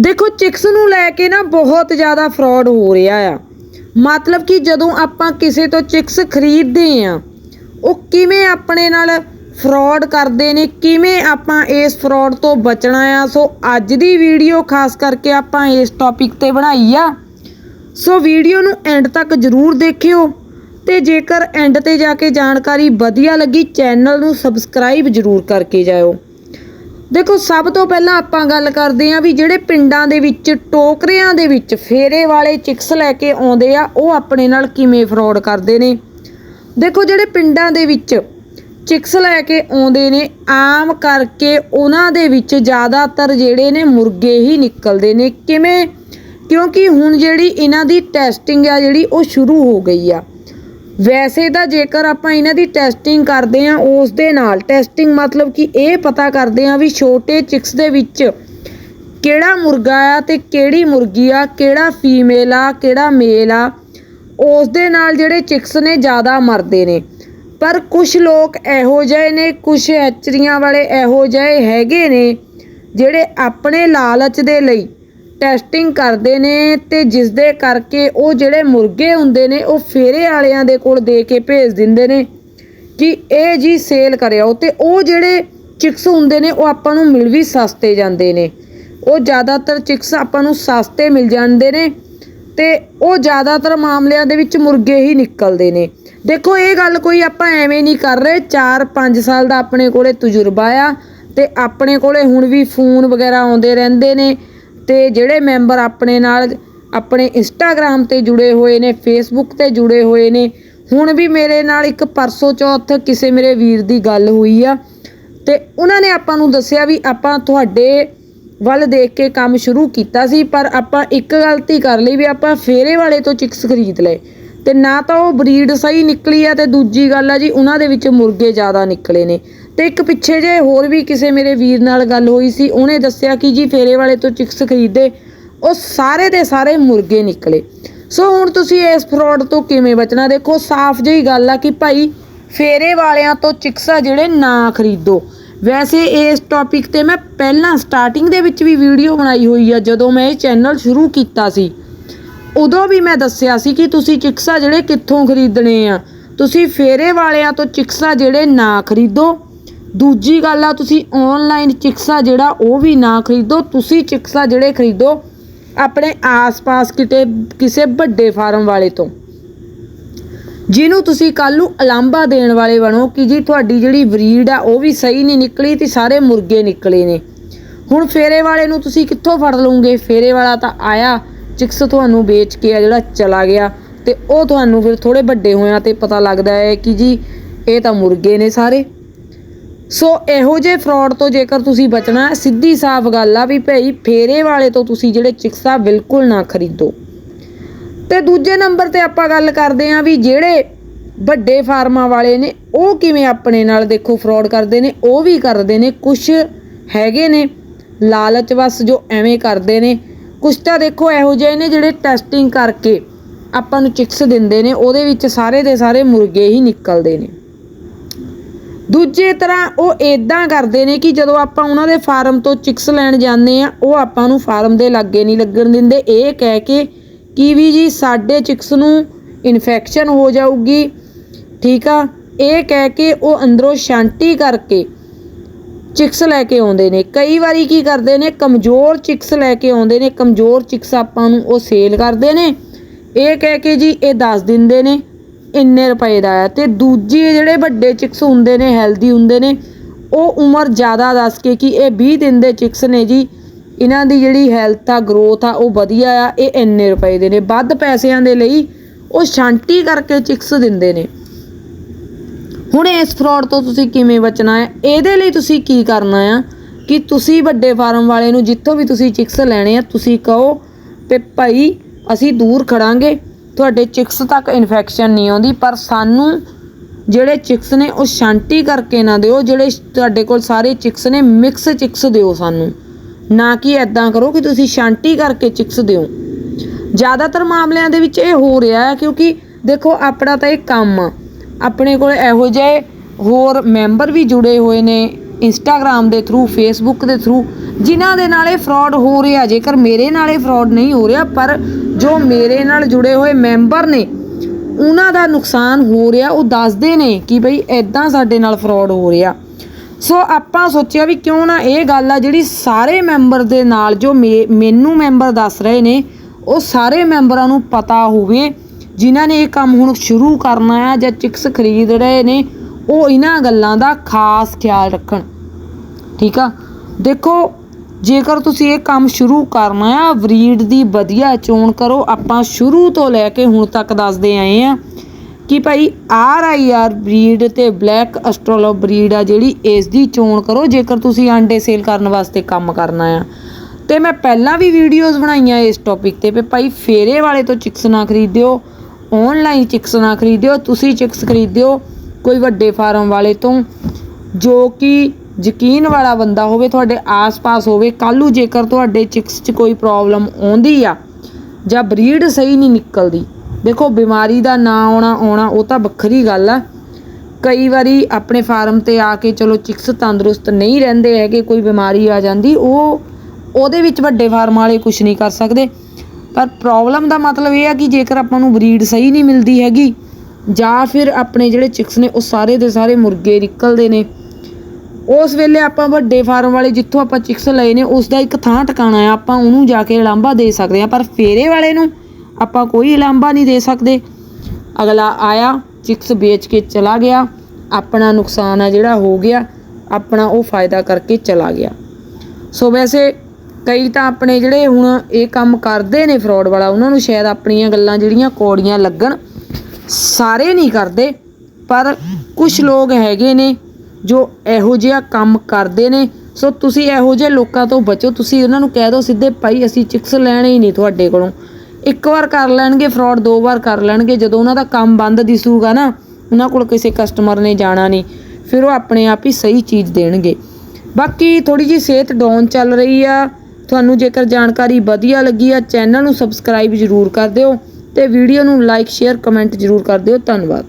ਦੇਖੋ, ਚਿਕਸ ਨੂੰ ਲੈ ਕੇ ਨਾ ਬਹੁਤ ਜ਼ਿਆਦਾ ਫਰਾਡ ਹੋ ਰਿਹਾ ਆ। ਮਤਲਬ ਕਿ ਜਦੋਂ ਆਪਾਂ ਕਿਸੇ ਤੋਂ ਚਿਕਸ ਖਰੀਦਦੇ ਆ, ਉਹ ਕਿਵੇਂ ਆਪਣੇ ਨਾਲ ਫਰਾਡ ਕਰਦੇ ਨੇ, ਕਿਵੇਂ ਆਪਾਂ ਇਸ ਫਰਾਡ ਤੋਂ ਬਚਣਾ ਆ? ਸੋ ਅੱਜ ਦੀ ਵੀਡੀਓ ਖਾਸ ਕਰਕੇ ਆਪਾਂ ਇਸ ਟੌਪਿਕ ਤੇ ਬਣਾਈ ਆ। ਸੋ ਵੀਡੀਓ ਨੂੰ ਐਂਡ ਤੱਕ ਜ਼ਰੂਰ ਦੇਖਿਓ ਤੇ ਜੇਕਰ ਐਂਡ ਤੇ ਜਾ ਕੇ ਜਾਣਕਾਰੀ ਵਧੀਆ ਲੱਗੀ ਚੈਨਲ ਨੂੰ ਸਬਸਕ੍ਰਾਈਬ ਜ਼ਰੂਰ ਕਰਕੇ ਜਾਇਓ। ਦੇਖੋ, ਸਭ ਤੋਂ ਪਹਿਲਾਂ ਆਪਾਂ ਗੱਲ ਕਰਦੇ ਆਂ ਵੀ ਜਿਹੜੇ ਪਿੰਡਾਂ ਦੇ ਵਿੱਚ, ਟੋਕਰਿਆਂ ਦੇ ਵਿੱਚ ਫੇਰੇ ਵਾਲੇ ਚਿਕਸ ਲੈ ਕੇ ਆਉਂਦੇ ਆ, ਉਹ ਆਪਣੇ ਨਾਲ ਕਿਵੇਂ ਫਰਾਡ ਕਰਦੇ ਨੇ? ਦੇਖੋ, ਜਿਹੜੇ ਪਿੰਡਾਂ ਦੇ ਵਿੱਚ ਚਿਕਸ ਲੈ ਕੇ ਆਉਂਦੇ ਨੇ, ਆਮ ਕਰਕੇ ਉਹਨਾਂ ਦੇ ਵਿੱਚ ਜ਼ਿਆਦਾਤਰ ਜਿਹੜੇ ਨੇ ਮੁਰਗੇ ਹੀ ਨਿਕਲਦੇ ਨੇ। ਕਿਵੇਂ? ਕਿਉਂਕਿ ਹੁਣ ਜਿਹੜੀ ਇਹਨਾਂ ਦੀ ਟੈਸਟਿੰਗ ਆ ਜਿਹੜੀ, ਉਹ ਸ਼ੁਰੂ ਹੋ ਗਈ ਆ। ਵੈਸੇ ਤਾਂ ਜੇਕਰ ਆਪਾਂ ਇਹਨਾਂ ਦੀ ਟੈਸਟਿੰਗ ਕਰਦੇ ਆ ਉਸ ਦੇ ਨਾਲ ਟੈਸਟਿੰਗ ਮਤਲਬ ਕਿ ਇਹ ਪਤਾ ਕਰਦੇ ਆ ਵੀ ਛੋਟੇ ਚਿਕਸ ਦੇ ਵਿੱਚ ਕਿਹੜਾ ਮੁਰਗਾ ਆ ਤੇ ਕਿਹੜੀ ਮੁਰਗੀ ਆ, ਕਿਹੜਾ ਫੀਮੇਲ ਆ, ਕਿਹੜਾ ਮੇਲ ਆ ਉਸ ਦੇ ਨਾਲ ਜਿਹੜੇ ਚਿਕਸ ਨੇ ਜ਼ਿਆਦਾ ਮਰਦੇ ਨੇ। ਪਰ ਕੁਝ ਲੋਕ ਇਹੋ ਜਿਹੇ ਨੇ ਕੁਝ ਐਚਰੀਆਂ ਵਾਲੇ ਇਹੋ ਜਿਹੇ ਹੈਗੇ ਨੇ, ਜਿਹੜੇ ਆਪਣੇ ਲਾਲਚ ਦੇ ਲਈ ਟੈਸਟਿੰਗ ਕਰਦੇ ਨੇ ਤੇ ਜਿਸ ਦੇ ਕਰਕੇ ਉਹ ਜਿਹੜੇ ਮੁਰਗੇ ਹੁੰਦੇ ਨੇ, ਉਹ ਫੇਰੇ ਵਾਲਿਆਂ ਦੇ ਕੋਲ ਦੇ ਕੇ ਭੇਜ ਦਿੰਦੇ ਨੇ ਕਿ ਇਹ ਜੀ ਸੇਲ ਕਰਿਓ ਤੇ ਉਹ ਜਿਹੜੇ ਚਿਕਸ ਹੁੰਦੇ ਨੇ, ਉਹ ਆਪਾਂ ਨੂੰ ਮਿਲ ਵੀ ਸਸਤੇ ਜਾਂਦੇ ਨੇ। ਉਹ ਜ਼ਿਆਦਾਤਰ ਚਿਕਸ ਆਪਾਂ ਨੂੰ ਸਸਤੇ ਮਿਲ ਜਾਂਦੇ ਨੇ ਤੇ ਉਹ ਜ਼ਿਆਦਾਤਰ ਮਾਮਲਿਆਂ ਦੇ ਵਿੱਚ ਮੁਰਗੇ ਹੀ ਨਿਕਲਦੇ ਨੇ। ਦੇਖੋ, ਇਹ ਗੱਲ ਕੋਈ ਆਪਾਂ ਐਵੇਂ ਨਹੀਂ ਕਰ ਰਹੇ। 4-5 ਸਾਲ ਦਾ ਆਪਣੇ ਕੋਲੇ ਤਜਰਬਾ ਆ ਤੇ ਆਪਣੇ ਕੋਲੇ ਹੁਣ ਵੀ ਫੋਨ ਵਗੈਰਾ ਆਉਂਦੇ ਰਹਿੰਦੇ ਨੇ। ਤੇ ਜਿਹੜੇ ਮੈਂਬਰ ਆਪਣੇ ਨਾਲ ਆਪਣੇ ਇੰਸਟਾਗ੍ਰam ਤੇ ਜੁੜੇ ਹੋਏ ਨੇ ਫੇਸਬੁੱਕ ਤੇ ਜੁੜੇ ਹੋਏ ਨੇ, ਹੁਣ ਵੀ ਮੇਰੇ ਨਾਲ ਇੱਕ ਪਰਸੋਂ ਚੌਥ ਕਿਸੇ ਮੇਰੇ ਵੀਰ ਦੀ ਗੱਲ ਹੋਈ ਆ। ਤੇ ਉਹਨਾਂ ਨੇ ਆਪਾਂ ਨੂੰ ਦੱਸਿਆ ਵੀ ਆਪਾਂ ਤੁਹਾਡੇ ਵੱਲ ਦੇਖ ਕੇ ਕੰਮ ਸ਼ੁਰੂ ਕੀਤਾ ਸੀ, ਪਰ ਆਪਾਂ ਇੱਕ ਗਲਤੀ ਕਰ ਲਈ ਵੀ ਆਪਾਂ ਫੇਰੇ ਵਾਲੇ ਤੋਂ ਚਿਕਸ ਖਰੀਦ ਲਏ। ਤੇ ਨਾ ਤਾਂ ਉਹ ਬਰੀਡ ਸਹੀ ਨਿਕਲੀ ਆ ਤੇ ਦੂਜੀ ਗੱਲ ਆ ਜੀ, ਉਹਨਾਂ ਦੇ ਵਿੱਚ ਮੁਰਗੇ ਜ਼ਿਆਦਾ ਨਿਕਲੇ ਨੇ। ਤੇ ਇੱਕ ਪਿੱਛੇ ਜੇ ਹੋਰ ਵੀ ਕਿਸੇ ਮੇਰੇ ਵੀਰ ਨਾਲ ਗੱਲ ਹੋਈ ਸੀ, ਉਹਨੇ ਦੱਸਿਆ ਕਿ ਜੀ ਫੇਰੇ ਵਾਲੇ ਤੋਂ ਚਿਕਸ ਖਰੀਦੇ, ਉਹ ਸਾਰੇ ਦੇ ਸਾਰੇ ਮੁਰਗੇ ਨਿਕਲੇ। ਸੋ ਹੁਣ ਤੁਸੀਂ ਇਸ ਫਰਾਡ ਤੋਂ ਕਿਵੇਂ ਬਚਣਾ? ਦੇਖੋ, ਸਾਫ਼ ਜਿਹੀ ਗੱਲ ਆ ਕਿ ਭਾਈ ਫੇਰੇ ਵਾਲਿਆਂ ਤੋਂ ਚਿਕਸਾ ਜਿਹੜੇ ਨਾ ਖਰੀਦੋ। ਵੈਸੇ ਇਸ ਟੌਪਿਕ ਤੇ ਮੈਂ ਪਹਿਲਾਂ ਸਟਾਰਟਿੰਗ ਦੇ ਵਿੱਚ ਵੀ ਵੀਡੀਓ ਬਣਾਈ ਹੋਈ ਆ, ਜਦੋਂ ਮੈਂ ਇਹ ਚੈਨਲ ਸ਼ੁਰੂ ਕੀਤਾ ਸੀ। ਉਦੋਂ ਵੀ ਮੈਂ ਦੱਸਿਆ ਸੀ ਕਿ ਤੁਸੀਂ ਚਿਕਸਾ ਜਿਹੜੇ ਕਿੱਥੋਂ ਖਰੀਦਣੇ ਆ? ਤੁਸੀਂ ਫੇਰੇ ਵਾਲਿਆਂ ਤੋਂ ਚਿਕਸਾ ਜਿਹੜੇ ਨਾ ਖਰੀਦੋ। ਦੂਜੀ ਗੱਲ ਆ, ਤੁਸੀਂ ਆਨਲਾਈਨ ਚਿਕਸਾ ਜਿਹੜਾ ਉਹ ਵੀ ਨਾ ਖਰੀਦੋ, ਤੁਸੀਂ ਚਿਕਸਾ ਜਿਹੜੇ ਖਰੀਦੋ ਆਪਣੇ ਆਸ-ਪਾਸ ਕਿਤੇ, ਕਿਸੇ ਵੱਡੇ ਫਾਰਮ ਵਾਲੇ ਤੋਂ। ਜਿਹਨੂੰ ਤੁਸੀਂ ਕੱਲ ਨੂੰ ਅਲਾਂਬਾ ਦੇਣ ਵਾਲੇ ਬਣੋ ਕਿ ਜੀ ਤੁਹਾਡੀ ਜਿਹੜੀ ਬਰੀਡ ਆ, ਉਹ ਵੀ ਸਹੀ ਨਹੀਂ ਨਿਕਲੀ ਤੇ ਸਾਰੇ ਮੁਰਗੇ ਨਿਕਲੇ ਨੇ। ਹੁਣ ਫੇਰੇ ਵਾਲੇ ਨੂੰ ਤੁਸੀਂ ਕਿੱਥੋਂ ਫੜ ਲਓਗੇ? ਫੇਰੇ ਵਾਲਾ ਤਾਂ ਆਇਆ ਚਿਕਸ ਤੁਹਾਨੂੰ ਵੇਚ ਕੇ ਆ, ਜਿਹੜਾ ਚਲਾ ਗਿਆ ਤੇ ਉਹ ਤੁਹਾਨੂੰ ਫਿਰ ਥੋੜੇ ਵੱਡੇ ਹੋਇਆ ਤੇ ਪਤਾ ਲੱਗਦਾ ਹੈ ਕਿ ਜੀ ਇਹ ਤਾਂ ਮੁਰਗੇ ਨੇ ਸਾਰੇ। ਸੋ ਇਹੋ ਜਿਹੇ ਫਰਾਡ ਤੋਂ ਜੇਕਰ ਤੁਸੀਂ ਬਚਣਾ ਸਿੱਧੀ ਸਾਫ਼ ਗੱਲ ਆ ਵੀ ਭਈ ਫੇਰੇ ਵਾਲੇ ਤੋਂ ਤੁਸੀਂ ਜਿਹੜੇ ਚਿਕਸਾ ਬਿਲਕੁਲ ਨਾ ਖਰੀਦੋ। ਤੇ ਦੂਜੇ ਨੰਬਰ ਤੇ ਆਪਾਂ ਗੱਲ ਕਰਦੇ ਆਂ ਵੀ ਜਿਹੜੇ ਵੱਡੇ ਫਾਰਮਾਂ ਵਾਲੇ ਨੇ, ਉਹ ਕਿਵੇਂ ਆਪਣੇ ਨਾਲ ਦੇਖੋ ਫਰਾਡ ਕਰਦੇ ਨੇ, ਉਹ ਵੀ ਕਰਦੇ ਨੇ ਕੁਝ ਹੈਗੇ ਨੇ ਲਾਲਚ ਵਸ ਜੋ ਐਵੇਂ ਕਰਦੇ ਨੇ। ਕੁਝ ਤਾਂ ਦੇਖੋ ਇਹੋ ਜਿਹੇ ਨੇ ਜਿਹੜੇ ਟੈਸਟਿੰਗ ਕਰਕੇ ਆਪਾਂ ਨੂੰ ਚਿਕਸ ਦਿੰਦੇ ਨੇ, ਉਹਦੇ ਵਿੱਚ ਸਾਰੇ ਦੇ ਸਾਰੇ ਮੁਰਗੇ ਹੀ ਨਿਕਲਦੇ ਨੇ। ਦੂਜੇ ਤਰ੍ਹਾਂ ਉਹ ਇਦਾਂ ਕਰਦੇ ਨੇ ਕਿ ਜਦੋਂ ਆਪਾਂ ਉਹਨਾਂ ਦੇ ਫਾਰਮ ਤੋਂ ਚਿਕਸ ਲੈਣ ਜਾਂਦੇ ਆ ਉਹ ਆਪਾਂ ਨੂੰ ਫਾਰਮ ਦੇ ਲਾਗੇ ਨਹੀਂ ਲੱਗਣ ਦਿੰਦੇ। ਇਹ ਕਹਿ ਕੇ ਕਿ ਵੀ ਜੀ, ਸਾਡੇ ਚਿਕਸ ਨੂੰ ਇਨਫੈਕਸ਼ਨ ਹੋ ਜਾਊਗੀ। ਠੀਕ ਆ? ਇਹ ਕਹਿ ਕੇ ਉਹ ਅੰਦਰੋਂ ਸ਼ਾਂਤੀ ਕਰਕੇ ਚਿਕਸ ਲੈ ਕੇ ਆਉਂਦੇ ਨੇ। ਕਈ ਵਾਰੀ ਕੀ ਕਰਦੇ ਨੇ, ਕਮਜ਼ੋਰ ਚਿਕਸ ਲੈ ਕੇ ਆਉਂਦੇ ਨੇ। ਕਮਜ਼ੋਰ ਚਿਕਸ ਆਪਾਂ ਨੂੰ ਉਹ ਸੇਲ ਕਰਦੇ ਨੇ। ਇਹ ਕਹਿ ਕੇ ਜੀ, ਇਹ ਦੱਸ ਦਿੰਦੇ ਨੇ। ਇੰਨੇ ਰੁਪਏ ਦਾ ਆ। ਤੇ ਦੂਜੇ ਜਿਹੜੇ ਵੱਡੇ ਚਿਕਸ ਹੁੰਦੇ ਨੇ ਹੈਲਦੀ ਹੁੰਦੇ ਨੇ, ਉਹ ਉਮਰ ਜ਼ਿਆਦਾ ਦੱਸ ਕੇ ਕਿ ਇਹ 20 ਦਿਨ ਦੇ ਚਿਕਸ ਨੇ ਜੀ, ਇਹਨਾਂ ਦੀ ਜਿਹੜੀ ਹੈਲਥ ਆ ਗਰੋਥ ਆ, ਉਹ ਵਧੀਆ ਆ, ਇਹ ਇੰਨੇ ਰੁਪਏ ਦੇ ਨੇ। ਵੱਧ ਪੈਸਿਆਂ ਦੇ ਲਈ ਉਹ ਸ਼ਾਂਤੀ ਕਰਕੇ ਚਿਕਸ ਦਿੰਦੇ ਨੇ। ਹੁਣ ਇਸ ਫਰਾਡ ਤੋਂ ਤੁਸੀਂ ਕਿਵੇਂ ਬਚਣਾ ਹੈ? ਇਹਦੇ ਲਈ ਤੁਸੀਂ ਕੀ ਕਰਨਾ ਆ? ਕਿ ਤੁਸੀਂ ਵੱਡੇ ਫਾਰਮ ਵਾਲੇ ਨੂੰ ਜਿੱਥੋਂ ਵੀ ਤੁਸੀਂ ਚਿਕਸ ਲੈਣੇ ਆ, ਤੁਸੀਂ ਕਹੋ ਤੇ ਭਾਈ ਅਸੀਂ ਦੂਰ ਖੜਾਂਗੇ ਤੁਹਾਡੇ ਚਿਕਸ ਤੱਕ ਇਨਫੈਕਸ਼ਨ ਨਹੀਂ ਆਉਂਦੀ, ਪਰ ਸਾਨੂੰ ਜਿਹੜੇ ਚਿਕਸ ਨੇ ਉਹ ਸ਼ਾਂਤੀ ਕਰਕੇ ਨਾ ਦਿਓ, ਜਿਹੜੇ ਤੁਹਾਡੇ ਕੋਲ ਸਾਰੇ ਚਿਕਸ ਨੇ ਮਿਕਸ ਚਿਕਸ ਦਿਓ ਸਾਨੂੰ। ਨਾ ਕਿ ਐਦਾਂ ਕਰੋ ਕਿ ਤੁਸੀਂ ਸ਼ਾਂਤੀ ਕਰਕੇ ਚਿਕਸ ਦਿਓ। ਜ਼ਿਆਦਾਤਰ ਮਾਮਲਿਆਂ ਦੇ ਵਿੱਚ ਇਹ ਹੋ ਰਿਹਾ ਹੈ, ਕਿਉਂਕਿ ਦੇਖੋ, ਆਪਣਾ ਤਾਂ ਇਹ ਕੰਮ ਆ। ਆਪਣੇ ਕੋਲ ਇਹੋ ਜਿਹੇ ਹੋਰ ਮੈਂਬਰ ਵੀ ਜੁੜੇ ਹੋਏ ਨੇ ਇੰਸਟਾਗ੍ਰam ਦੇ ਥਰੂ ਫੇਸਬੁੱਕ ਦੇ ਥਰੂ ਜਿਨ੍ਹਾਂ ਦੇ ਨਾਲ ਇਹ ਫਰਾਡ ਹੋ ਰਿਹਾ ਜੇਕਰ ਮੇਰੇ ਨਾਲ ਇਹ ਫਰਾਡ ਨਹੀਂ ਹੋ ਰਿਹਾ, ਪਰ ਜੋ ਮੇਰੇ ਨਾਲ ਜੁੜੇ ਹੋਏ ਮੈਂਬਰ ਨੇ, ਉਹਨਾਂ ਦਾ ਨੁਕਸਾਨ ਹੋ ਰਿਹਾ, ਉਹ ਦੱਸਦੇ ਨੇ ਕਿ ਬਈ ਐਦਾਂ ਸਾਡੇ ਨਾਲ ਫਰਾਡ ਹੋ ਰਿਹਾ। ਸੋ ਆਪਾਂ ਸੋਚਿਆ ਵੀ ਕਿਉਂ ਨਾ ਇਹ ਗੱਲ ਆ, ਜਿਹੜੀ ਸਾਰੇ ਮੈਂਬਰ ਦੇ ਨਾਲ ਜੋ ਮੇ- ਮੈਨੂੰ ਮੈਂਬਰ ਦੱਸ ਰਹੇ ਨੇ, ਉਹ ਸਾਰੇ ਮੈਂਬਰਾਂ ਨੂੰ ਪਤਾ ਹੋਵੇ, ਜਿਨ੍ਹਾਂ ਨੇ ਇਹ ਕੰਮ ਹੁਣ ਸ਼ੁਰੂ ਕਰਨਾ ਆ ਜਾਂ ਚਿਕਸ ਖਰੀਦ ਰਹੇ ਨੇ ਉਹ ਇਹਨਾਂ ਗੱਲਾਂ ਦਾ ਖਾਸ ਖਿਆਲ ਰੱਖਣ। ਠੀਕ ਆ? ਦੇਖੋ, ਜੇਕਰ ਤੁਸੀਂ ਇਹ ਕੰਮ ਸ਼ੁਰੂ ਕਰਨਾ ਆ ਬਰੀਡ ਦੀ ਵਧੀਆ ਚੋਣ ਕਰੋ। ਆਪਾਂ ਸ਼ੁਰੂ ਤੋਂ ਲੈ ਕੇ ਹੁਣ ਤੱਕ ਦੱਸਦੇ ਆਏ ਆ ਕਿ ਭਾਈ ਆਰ ਆਈ ਆਰ ਬਰੀਡ ਤੇ ਬਲੈਕ ਅਸਟ੍ਰੋਲੋ ਬਰੀਡ ਆ ਜਿਹੜੀ ਇਸ ਦੀ ਚੋਣ ਕਰੋ, ਜੇਕਰ ਤੁਸੀਂ ਆਂਡੇ ਸੇਲ ਕਰਨ ਵਾਸਤੇ ਕੰਮ ਕਰਨਾ ਆ। ਤੇ ਮੈਂ ਪਹਿਲਾਂ ਵੀ ਵੀਡੀਓਜ਼ ਬਣਾਈਆਂ ਇਸ ਟੌਪਿਕ ਤੇ ਵੀ ਭਾਈ ਫੇਰੇ ਵਾਲੇ ਤੋਂ ਚਿਕਸ ਨਾ ਖਰੀਦਿਓ ਆਨਲਾਈਨ ਚਿਕਸ ਨਾ ਖਰੀਦਿਓ, ਤੁਸੀਂ ਚਿਕਸ ਖਰੀਦਿਓ। ਕੋਈ ਵੱਡੇ ਫਾਰਮ ਵਾਲੇ ਤੋਂ, ਜੋ ਕਿ ਯਕੀਨ ਵਾਲਾ ਬੰਦਾ ਹੋਵੇ, ਤੁਹਾਡੇ ਆਸ-ਪਾਸ ਹੋਵੇ, ਕੱਲ੍ਹ ਨੂੰ ਜੇਕਰ ਤੁਹਾਡੇ ਚਿਕਸ 'ਚ ਕੋਈ ਪ੍ਰੋਬਲਮ ਆਉਂਦੀ ਆ, ਜਾਂ ਬਰੀਡ ਸਹੀ ਨਹੀਂ ਨਿਕਲਦੀ, ਦੇਖੋ ਬਿਮਾਰੀ ਦਾ ਨਾ ਆਉਣਾ ਆਉਣਾ ਉਹ ਤਾਂ ਵੱਖਰੀ ਗੱਲ ਆ। ਕਈ ਵਾਰੀ ਆਪਣੇ ਫਾਰਮ ਤੇ ਆ ਕੇ ਚਲੋ ਚਿਕਸ ਤੰਦਰੁਸਤ ਨਹੀਂ ਰਹਿੰਦੇ ਹੈਗੇ, ਕੋਈ ਬਿਮਾਰੀ ਆ ਜਾਂਦੀ, ਉਹ ਉਹਦੇ ਵਿੱਚ ਵੱਡੇ ਫਾਰਮ ਵਾਲੇ ਕੁਝ ਨਹੀਂ ਕਰ ਸਕਦੇ। ਪਰ ਪ੍ਰੋਬਲਮ ਦਾ ਮਤਲਬ ਇਹ ਆ ਕਿ ਜੇਕਰ ਆਪਾਂ ਨੂੰ ਬਰੀਡ ਸਹੀ ਨਹੀਂ ਮਿਲਦੀ ਹੈਗੀ ਜਾਂ ਫਿਰ ਆਪਣੇ ਜਿਹੜੇ ਚਿਕਸ ਨੇ, ਉਹ ਸਾਰੇ ਦੇ ਸਾਰੇ ਮੁਰਗੇ ਨਿਕਲਦੇ ਨੇ। ਉਸ ਵੇਲੇ ਆਪਾਂ ਵੱਡੇ ਫਾਰਮ ਵਾਲੇ ਜਿੱਥੋਂ ਆਪਾਂ ਚਿਕਸ ਲਏ ਨੇ ਉਸ ਦਾ ਇੱਕ ਥਾਂ ਟਿਕਾਣਾ ਆ। ਆਪਾਂ ਉਹਨੂੰ ਜਾ ਕੇ ਲਾਂਭਾ ਦੇ ਸਕਦੇ ਆ, ਪਰ ਫੇਰੇ ਵਾਲੇ ਨੂੰ ਆਪਾਂ ਕੋਈ ਲਾਂਭਾ ਨਹੀਂ ਦੇ ਸਕਦੇ। ਅਗਲਾ ਆਇਆ ਚਿਕਸ ਵੇਚ ਕੇ ਚਲਾ ਗਿਆ। ਆਪਣਾ ਨੁਕਸਾਨ ਆ ਜਿਹੜਾ ਹੋ ਗਿਆ, ਆਪਣਾ ਉਹ ਫਾਇਦਾ ਕਰਕੇ ਚਲਾ ਗਿਆ। ਸੋ ਵੈਸੇ ਕਈ ਤਾਂ ਆਪਣੇ ਜਿਹੜੇ ਹੁਣ ਇਹ ਕੰਮ ਕਰਦੇ ਨੇ ਫਰਾਡ ਵਾਲਾ, ਉਹਨਾਂ ਨੂੰ ਸ਼ਾਇਦ ਆਪਣੀਆਂ ਗੱਲਾਂ ਜਿਹੜੀਆਂ ਕੋੜੀਆਂ ਲੱਗਣ। ਸਾਰੇ ਨਹੀਂ ਕਰਦੇ, ਪਰ ਕੁਝ ਲੋਕ ਹੈਗੇ ਨੇ ਜੋ ਇਹੋ ਜਿਹਾ ਕੰਮ ਕਰਦੇ ਨੇ। ਸੋ ਤੁਸੀਂ ਇਹੋ ਜਿਹੇ ਲੋਕਾਂ ਤੋਂ ਬਚੋ, ਤੁਸੀਂ ਉਹਨਾਂ ਨੂੰ ਕਹਿ ਦਿਓ ਸਿੱਧੇ, ਭਾਈ, ਅਸੀਂ ਚਿਕਸ ਲੈਣੇ ਹੀ ਨਹੀਂ ਤੁਹਾਡੇ ਕੋਲੋਂ। ਇੱਕ ਵਾਰ ਕਰ ਲੈਣਗੇ ਫਰਾਡ ਦੋ ਵਾਰ ਕਰ ਲੈਣਗੇ। ਜਦੋਂ ਉਹਨਾਂ ਦਾ ਕੰਮ ਬੰਦ ਦਿਸੂਗਾ ਨਾ, ਉਹਨਾਂ ਕੋਲ ਕਿਸੇ ਕਸਟਮਰ ਨੇ ਜਾਣਾ ਨਹੀਂ, ਫਿਰ ਉਹ ਆਪਣੇ ਆਪ ਹੀ ਸਹੀ ਚੀਜ਼ ਦੇਣਗੇ। ਬਾਕੀ ਥੋੜੀ ਜੀ ਸਿਹਤ ਡਾਊਨ ਚੱਲ ਰਹੀ ਆ। ਤੁਹਾਨੂੰ ਜੇਕਰ ਜਾਣਕਾਰੀ ਵਧੀਆ ਲੱਗੀ ਆ ਚੈਨਲ ਨੂੰ ਸਬਸਕ੍ਰਾਈਬ ਜ਼ਰੂਰ ਕਰ ਦਿਓ। ਤੇ ਵੀਡੀਓ ਨੂੰ ਲਾਈਕ ਸ਼ੇਅਰ ਕਮੈਂਟ ਜ਼ਰੂਰ ਕਰ ਦਿਓ। ਧੰਨਵਾਦ।